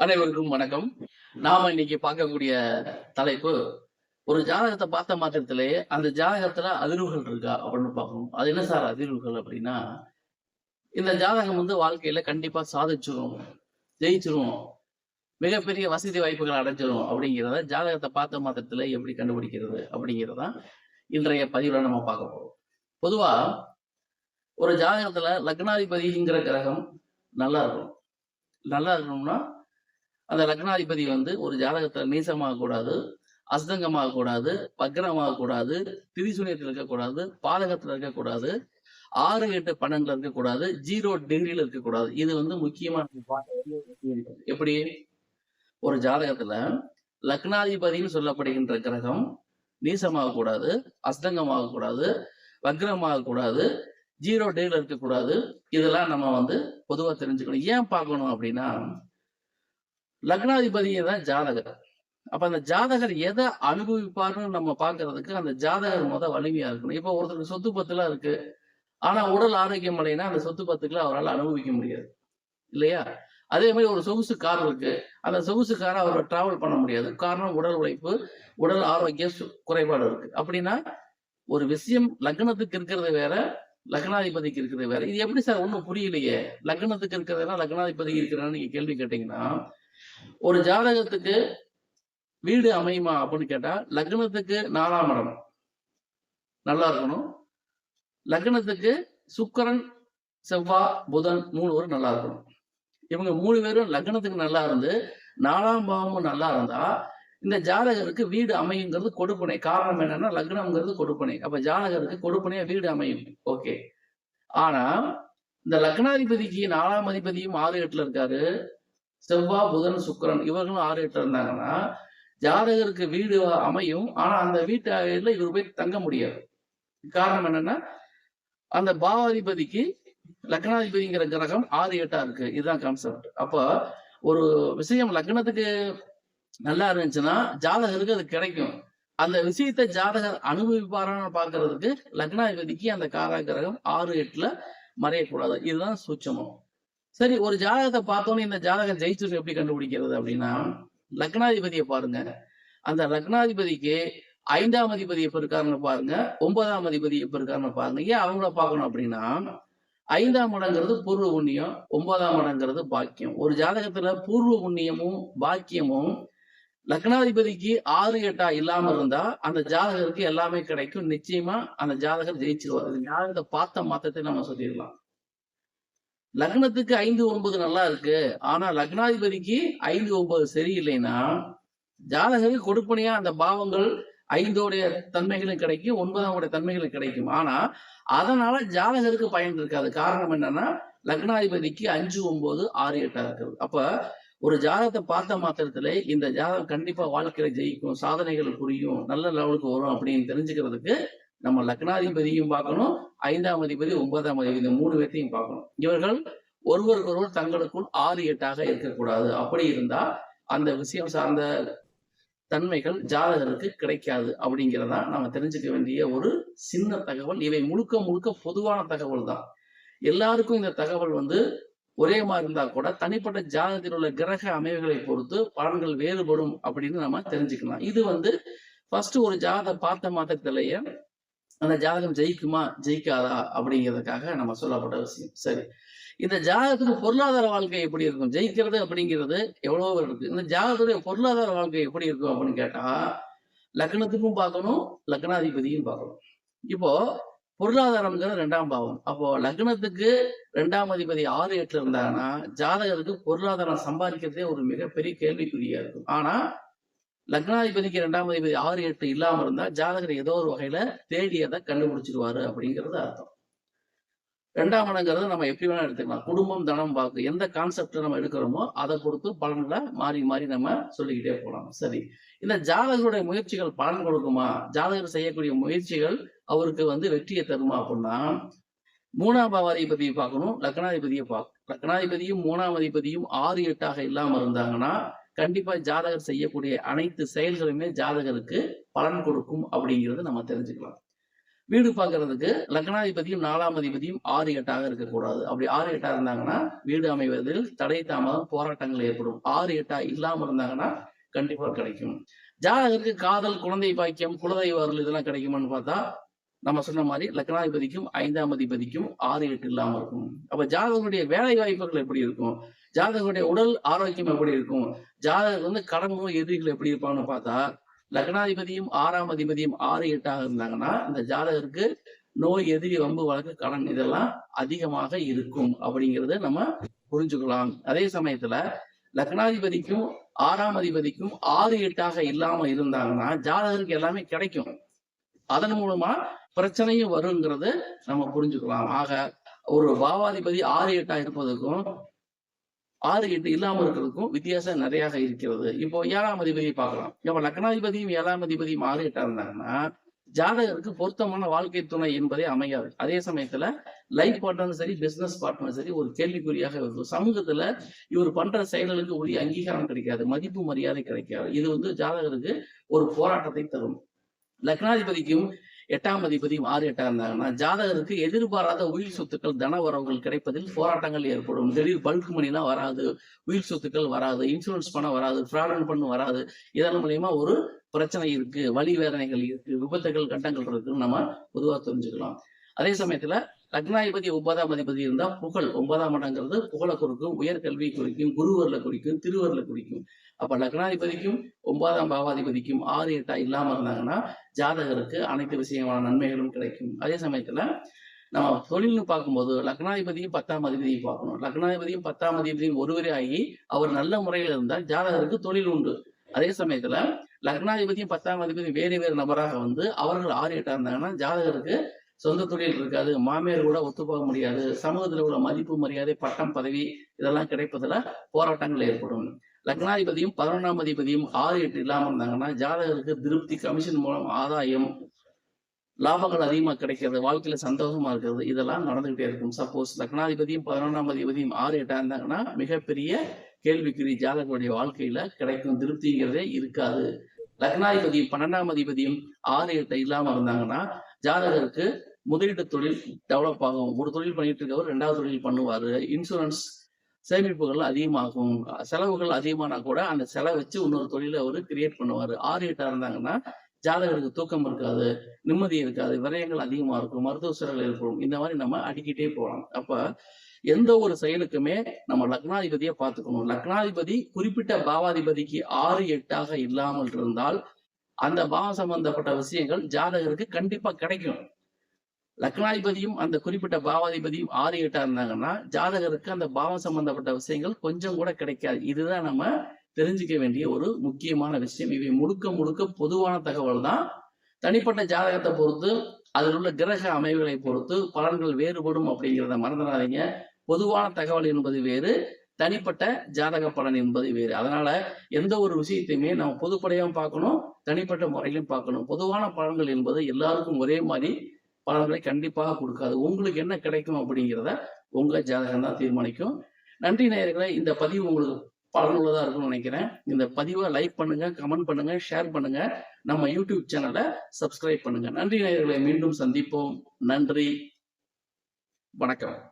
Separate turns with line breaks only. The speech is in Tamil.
அனைவருக்கும் வணக்கம். நாம இன்னைக்கு பார்க்கக்கூடிய தலைப்பு ஒரு ஜாதகத்தை பார்த்த மாத்திரத்திலேயே அந்த ஜாதகத்துல அதிர்வுகள் இருக்கா அப்படின்னு பார்க்கணும். அது என்ன சார் அதிர்வுகள் அப்படின்னா இந்த ஜாதகம் வந்து வாழ்க்கையில கண்டிப்பா சாதிச்சிரும் ஜெயிச்சிரும் மிகப்பெரிய வசதி வாய்ப்புகள் அடைஞ்சிரும் அப்படிங்கிறத ஜாதகத்தை பார்த்த மாத்திரத்துல எப்படி கண்டுபிடிக்கிறது அப்படிங்கிறதான் இன்றைய பதிவுல நம்ம பார்க்க போறோம். பொதுவா ஒரு ஜாதகத்துல லக்னாதிபதிங்கிற கிரகம் நல்லா இருக்கும் நல்லா இருக்கணும்னா அந்த லக்னாதிபதி வந்து ஒரு ஜாதகத்துல நீசமாக கூடாது அஸ்தங்கமாக கூடாது வக்ரமாக கூடாது திரிசூனியத்தில் இருக்கக்கூடாது பாதகத்துல இருக்கக்கூடாது ஆறு எட்டு பன்னெண்டுல இருக்கக்கூடாது ஜீரோ டிகிரியில இருக்கக்கூடாது இது வந்து முக்கியமான எப்படி? ஒரு ஜாதகத்துல லக்னாதிபதின்னு சொல்லப்படுகின்ற கிரகம் நீசமாக கூடாது அஸ்தங்கமாக கூடாது வக்ரமாக கூடாது ஜீரோ டேல இருக்கக்கூடாது இதெல்லாம் நம்ம வந்து பொதுவா தெரிஞ்சுக்கணும். ஏன் பார்க்கணும் அப்படின்னா லக்னாதிபதியை தான் ஜாதகர். அப்ப அந்த ஜாதகர் எதை அனுபவிப்பாருன்னு நம்ம பாக்குறதுக்கு அந்த ஜாதகர் முத வலிமையா இருக்கணும். இப்ப ஒருத்தருக்கு சொத்து பத்துலாம் இருக்கு. ஆனா உடல் ஆரோக்கியம் அடையினா அந்த சொத்து பத்துக்களை அவரால் அனுபவிக்க முடியாது. இல்லையா? அதே மாதிரி ஒரு சொகுசு கார் இருக்கு. அந்த சொகுசு காரை அவர் டிராவல் பண்ண முடியாது. காரணம் உடல் உழைப்பு உடல் ஆரோக்கிய குறைபாடு இருக்கு. அப்படின்னா ஒரு விஷயம் லக்னத்துக்கு இருக்கிறது வேற லக்னாதிபதிக்கு இருக்கிறது வேற. இது எப்படி சார்? ஒன்றும் புரியலையே. லக்னத்துக்கு இருக்கிறதுனா லக்னாதிபதி இருக்கிறான்னு நீங்க கேள்வி கேட்டீங்கன்னா ஒரு ஜாதகத்துக்கு வீடு அமையுமா அப்படின்னு கேட்டா லக்னத்துக்கு நாலாம் இடம். நல்லா இருக்கணும். லக்னத்துக்கு சுக்கரன் செவ்வாய் புதன் மூணு பேரும் நல்லா இருக்கணும். இவங்க மூணு பேரும் லக்னத்துக்கு நல்லா இருந்து நாலாம் பாவமும் நல்லா இருந்தா இந்த ஜாதகருக்கு வீடு அமையுங்கிறது கொடுப்பனை. காரணம் என்னன்னா லக்னம்ங்கிறது கொடுப்பனை. அப்ப ஜாதகருக்கு கொடுப்பனையா வீடு அமையும். ஓகே. ஆனா இந்த லக்னாதிபதிக்கு நாலாம் அதிபதியும் ஆறு எட்டுல இருக்காரு. செவ்வாய் புதன் சுக்கிரன் இவர்களும் ஆறு எட்டு இருந்தாங்கன்னா ஜாதகருக்கு வீடு அமையும். ஆனா அந்த வீட்டுல இவர் போய் தங்க முடியாது. காரணம் என்னன்னா அந்த பாவாதிபதிக்கு லக்னாதிபதிங்கிற கிரகம் ஆறு எட்டா இருக்கு. இதுதான் கான்செப்ட் அப்ப ஒரு விஷயம் லக்னத்துக்கு நல்லா இருந்துச்சுன்னா ஜாதகருக்கு அது கிடைக்கும். அந்த விஷயத்தை ஜாதகர் அனுபவிப்பாரான்னு பாக்குறதுக்கு லக்னாதிபதிக்கு அந்த காரா கிரகம் ஆறு எட்டுல மறையக்கூடாது. இதுதான் சூட்சமம். சரி ஒரு ஜாதகத்தை பார்த்தோன்னே இந்த ஜாதகம் ஜெயிச்சிருக்கு எப்படி கண்டுபிடிக்கிறது அப்படின்னா லக்னாதிபதியை பாருங்க. அந்த லக்னாதிபதிக்கு ஐந்தாம் அதிபதி எப்ப இருக்காருன்னு பாருங்க. ஒன்பதாம் அதிபதி எப்ப இருக்காருன்னு பாருங்க. ஏன் அவங்கள பார்க்கணும் அப்படின்னா ஐந்தாம் இடங்கிறது பூர்வ புண்ணியம் ஒன்பதாம் இடங்கிறது பாக்கியம். ஒரு ஜாதகத்துல பூர்வ புண்ணியமும் பாக்கியமும் லக்னாதிபதிக்கு ஆறு எட்டா இல்லாம இருந்தா அந்த ஜாதகருக்கு எல்லாமே கிடைக்கும். நிச்சயமா அந்த ஜாதகர் ஜெயிச்சிருவார். ஜாதகத்தை பார்த்த மாத்தத்தை நம்ம சொல்லிடலாம். லக்னத்துக்கு ஐந்து ஒன்பது நல்லா இருக்கு. ஆனா லக்னாதிபதிக்கு ஐந்து ஒன்பது சரியில்லைன்னா ஜாதகருக்கு கொடுப்பனையா அந்த பாவங்கள் ஐந்தோடைய தன்மைகளும் கிடைக்கும் ஒன்பதாம் உடைய தன்மைகளும் கிடைக்கும். ஆனா அதனால ஜாதகருக்கு பயன் இருக்காது. காரணம் என்னன்னா லக்னாதிபதிக்கு அஞ்சு ஒன்பது ஆறு எட்டா இருக்கிறது. அப்ப ஒரு ஜாதகத்தை பார்த்த மாத்திரத்துல இந்த ஜாதகம் கண்டிப்பா வாழ்க்கையில ஜெயிக்கும் சாதனைகள் புரியும் நல்ல லெவலுக்கு வரும் அப்படின்னு தெரிஞ்சுக்கிறதுக்கு நம்ம லக்னாதிபதியும் பார்க்கணும் ஐந்தாம் அதிபதி ஒன்பதாம் அதிபதி இந்த மூணு பேர்த்தையும் பார்க்கணும். இவர்கள் ஒருவருக்கொருவர் தங்களுக்குள் ஆறு எட்டாக இருக்கக்கூடாது. அப்படி இருந்தா அந்த விஷயம் சார்ந்த தன்மைகள் ஜாதகருக்கு கிடைக்காது அப்படிங்கிறதா நம்ம தெரிஞ்சுக்க வேண்டிய ஒரு சின்ன தகவல். இவை முழுக்க முழுக்க பொதுவான தகவல் தான். எல்லாருக்கும் இந்த தகவல் வந்து ஒரே மாதிரி இருந்தா கூட தனிப்பட்ட ஜாதகத்தில் உள்ள கிரக அமைவுகளை பொறுத்து பலன்கள் வேறுபடும் அப்படின்னு நம்ம தெரிஞ்சுக்கலாம். இது வந்து ஃபர்ஸ்ட் ஒரு ஜாதகம் பார்த்த மாத்திரத்திலேயே அந்த ஜாதகம் ஜெயிக்குமா ஜெயிக்காதா அப்படிங்கிறதுக்காக நம்ம சொல்லப்பட்ட விஷயம். சரி. இந்த ஜாதகத்துக்கு பொருளாதார வாழ்க்கை எப்படி இருக்கும்? ஜெயிக்கிறது அப்படிங்கிறது எவ்வளவோ இருக்கு. இந்த ஜாதகத்துடைய பொருளாதார வாழ்க்கை எப்படி இருக்கும் அப்படின்னு கேட்டா லக்னத்துக்கும் பார்க்கணும் லக்னாதிபதியும் பார்க்கணும். இப்போ பொருளாதாரம்ங்கிறது ரெண்டாம் பாவம். அப்போ லக்னத்துக்கு ரெண்டாம் அதிபதி ஆறு எட்டுல இருந்தாங்கன்னா ஜாதகருக்கு பொருளாதாரம் சம்பாதிக்கிறதே ஒரு மிகப்பெரிய கேள்விக்குறியா இருக்கும். ஆனா லக்னாதிபதிக்கு ரெண்டாம் அதிபதி ஆறு எட்டு இல்லாம இருந்தா ஜாதகர் ஏதோ ஒரு வகையில தேடியதை கண்டுபிடிச்சிருவாரு அப்படிங்கிறது அர்த்தம். ரெண்டாம் இடங்கிறது நம்ம எப்படி வேணா எடுத்துக்கலாம். குடும்பம் தனம் வாக்கு எந்த கான்செப்ட் நம்ம எடுக்கிறோமோ அதை பொறுத்து பலன்களை மாறி மாறி நம்ம சொல்லிக்கிட்டே போகலாம் சரி. இந்த ஜாதகருடைய முயற்சிகள் பலன் கொடுக்குமா? ஜாதகர் செய்யக்கூடிய முயற்சிகள் அவருக்கு வந்து வெற்றியை தருமா அப்படின்னா மூணாம் பாவாதிபதியை பார்க்கணும் லக்னாதிபதியை பார்க்கணும் லக்னாதிபதியும் மூணாம் அதிபதியும் ஆறு எட்டாக இல்லாம இருந்தாங்கன்னா கண்டிப்பா ஜாதகர் செய்யக்கூடிய அனைத்து செயல்களுமே ஜாதகருக்கு பலன் கொடுக்கும் அப்படிங்கிறது நம்ம தெரிஞ்சுக்கலாம். வீடு பார்க்கறதுக்கு லக்னாதிபதியும் நாலாம் அதிபதியும் ஆறு எட்டாக இருக்கக்கூடாது. அப்படி ஆறு எட்டா இருந்தாங்கன்னா வீடு அமைவதில் தடை தாமதம் போராட்டங்கள் ஏற்படும். ஆறு எட்டா இல்லாம இருந்தாங்கன்னா கண்டிப்பா கிடைக்கும். ஜாதகருக்கு காதல் குழந்தை பாக்கியம் குலதெய்வ அருள் இதெல்லாம் கிடைக்குமான்னு பார்த்தா நம்ம சொன்ன மாதிரி லக்னாதிபதிக்கும் ஐந்தாம் அதிபதிக்கும் ஆறு எட்டு இல்லாம இருக்கும். அப்ப ஜாதகருடைய வேலை வாய்ப்புகள் எப்படி இருக்கும்? ஜாதகனுடைய உடல் ஆரோக்கியம் எப்படி இருக்கும்? ஜாதகர் வந்து கடமும் எதிரிகள் எப்படி இருப்பாங்கன்னு பார்த்தா லக்னாதிபதியும் ஆறாம் அதிபதியும் ஆறு எட்டாக இருந்தாங்கன்னா இந்த ஜாதகருக்கு நோய் எதிரி வம்பு வழக்கு கடன் இதெல்லாம் அதிகமாக இருக்கும் அப்படிங்கிறத நம்ம புரிஞ்சுக்கலாம். அதே சமயத்துல லக்னாதிபதிக்கும் ஆறாம் அதிபதிக்கும் ஆறு எட்டாக இல்லாம இருந்தாங்கன்னா ஜாதகருக்கு எல்லாமே கிடைக்கும். அதன் மூலமா பிரச்சனையும் வருங்கிறது நம்ம புரிஞ்சுக்கலாம். ஆக ஒரு பாவாதிபதி ஆறு எட்டா இருப்பதற்கும் ஆறு எட்டு இல்லாம இருக்கிறதுக்கும் வித்தியாசம் நிறைய இருக்கிறது. இப்போ ஏழாம் அதிபதியை பார்க்கலாம். இப்போ லக்னாதிபதியும் ஏழாம் அதிபதியும் ஆறு எட்டா இருந்தாங்கன்னா ஜாதகருக்கு பொருத்தமான வாழ்க்கை துணை என்பதே அமையாது. அதே சமயத்துல லைஃப் பார்ட்னரும் சரி பிசினஸ் பார்ட்னரும் சரி ஒரு கேள்விக்குறியாக இருக்கும். சமூகத்துல இவர் பண்ற செயல்களுக்கு உரிய அங்கீகாரம் கிடைக்காது மதிப்பு மரியாதை கிடைக்காது. இது வந்து ஜாதகருக்கு ஒரு போராட்டத்தை தரும். லக்னாதிபதிக்கும் எட்டாம் அதிபதியும் ஆறு எட்டா இருந்தாங்கன்னா ஜாதகருக்கு எதிர்பாராத உயிர் சொத்துக்கள் தன உறவுகள் கிடைப்பதில் போராட்டங்கள் ஏற்படும். திடீர் பல்க் மணிலாம் வராது உயிர் சொத்துக்கள் வராது இன்சூரன்ஸ் பணம் வராது ஃப்ராடன் பண்ணு வராது. இதன் மூலயமா ஒரு பிரச்சனை இருக்கு வழி வேதனைகள் இருக்கு விபத்துகள் கட்டங்கள் இருக்குன்னு நம்ம பொதுவாக தெரிஞ்சுக்கலாம். அதே சமயத்துல லக்னாதிபதி ஒன்பதாம் அதிபதி இருந்தா புகழ். ஒன்பதாம் இடங்கிறது புகழை குறிக்கும் உயர்கல்வி குறிக்கும் குருவர்ல குறிக்கும் திருவரில் குறிக்கும். அப்ப லக்னாதிபதிக்கும் ஒன்பதாம் பாவாதிபதிக்கும் ஆறு எட்டா இல்லாம இருந்தாங்கன்னா ஜாதகருக்கு அனைத்து விஷயமான நன்மைகளும் கிடைக்கும். அதே சமயத்துல நம்ம தொழில்னு பார்க்கும்போது லக்னாதிபதியும் பத்தாம் அதிபதியும் பார்க்கணும். லக்னாதிபதியும் பத்தாம் அதிபதியும் ஒருவரே ஆகி அவர் நல்ல முறையில் இருந்தால் ஜாதகருக்கு தொழில் உண்டு. அதே சமயத்துல லக்னாதிபதியும் பத்தாம் அதிபதியும் வேறு வேறு நபராக வந்து அவர்கள் ஆறு எட்டா இருந்தாங்கன்னா ஜாதகருக்கு சொந்த தொழில் இருக்காது மாமியார் கூட ஒத்து போக முடியாது சமூகத்தில் உள்ள மதிப்பு மரியாதை பட்டம் பதவி இதெல்லாம் கிடைப்பதுல போராட்டங்கள் ஏற்படும். லக்னாதிபதியும் பதினொன்றாம் அதிபதியும் ஆறு எட்டு இல்லாம இருந்தாங்கன்னா ஜாதகருக்கு திருப்தி கமிஷன் மூலம் ஆதாயம் லாபங்கள் அதிகமா கிடைக்கிறது வாழ்க்கையில சந்தோஷமா இருக்கிறது இதெல்லாம் நடந்துகிட்டே இருக்கும். சப்போஸ் லக்னாதிபதியும் பதினொன்றாம் அதிபதியும் ஆறு எட்டா இருந்தாங்கன்னா மிகப்பெரிய கேள்விக்குறி ஜாதகருடைய வாழ்க்கையில கிடைக்கும் திருப்திங்கிறதே இருக்காது. லக்னாதிபதியும் பன்னெண்டாம் அதிபதியும் ஆறு எட்டு இல்லாம இருந்தாங்கன்னா ஜாதகருக்கு முதலீட்டு தொழில் டெவலப் ஆகும். ஒரு தொழில் பண்ணிட்டு இருக்கவர் ரெண்டாவது தொழில் பண்ணுவாரு. இன்சூரன்ஸ் சேமிப்புகள் அதிகமாகும். செலவுகள் அதிகமானா கூட அந்த செலவு வச்சு இன்னொரு தொழிலை அவர் கிரியேட் பண்ணுவாரு. ஆறு எட்டா இருந்தாங்கன்னா ஜாதகருக்கு தூக்கம் இருக்காது நிம்மதி இருக்காது விரயங்கள் அதிகமா இருக்கும் மருத்துவ செலவுகள் இருக்கும் இந்த மாதிரி நம்ம அடிக்கிட்டே போகலாம். அப்ப எந்த ஒரு செயலுக்குமே நம்ம லக்னாதிபதியை பார்த்துக்கணும். லக்னாதிபதி குறிப்பிட்ட பாவாதிபதிக்கு ஆறு எட்டாக இல்லாமல் இருந்தால் அந்த பாவம் சம்பந்தப்பட்ட விஷயங்கள் ஜாதகருக்கு கண்டிப்பா கிடைக்கும். லக்னாதிபதியும் அந்த குறிப்பிட்ட பாவாதிபதியும் ஆறு எட்டா இருந்தாங்கன்னா ஜாதகருக்கு அந்த பாவம் சம்பந்தப்பட்ட விஷயங்கள் கொஞ்சம் கூட கிடைக்காது. இதுதான் நம்ம தெரிஞ்சுக்க வேண்டிய ஒரு முக்கியமான விஷயம். இவை முழுக்க முழுக்க பொதுவான தகவல் தான். தனிப்பட்ட ஜாதகத்தை பொறுத்து அதில் உள்ள கிரக அமைவுகளை பொறுத்து பலன்கள் வேறுபடும் அப்படிங்கிறத மறந்துடாதீங்க. பொதுவான தகவல் என்பது வேறு தனிப்பட்ட ஜாதக பலன் என்பது வேறு. அதனால எந்த ஒரு விஷயத்தையுமே நம்ம பொதுப்படையாகவும் பார்க்கணும் தனிப்பட்ட முறையிலும் பார்க்கணும். பொதுவான பலன்கள் என்பது எல்லாருக்கும் ஒரே மாதிரி பலன்களை கண்டிப்பாக கொடுக்காது. உங்களுக்கு என்ன கிடைக்கும் அப்படிங்கிறத உங்க ஜாதகம் தான் தீர்மானிக்கும். நன்றி நேயர்களை இந்த பதிவு உங்களுக்கு பலனுள்ளதா இருக்கும்னு நினைக்கிறேன். இந்த பதிவை லைக் பண்ணுங்க கமெண்ட் பண்ணுங்க ஷேர் பண்ணுங்க. நம்ம யூடியூப் சேனலை சப்ஸ்கிரைப் பண்ணுங்க. நன்றி நேயர்களை மீண்டும் சந்திப்போம். நன்றி. வணக்கம்.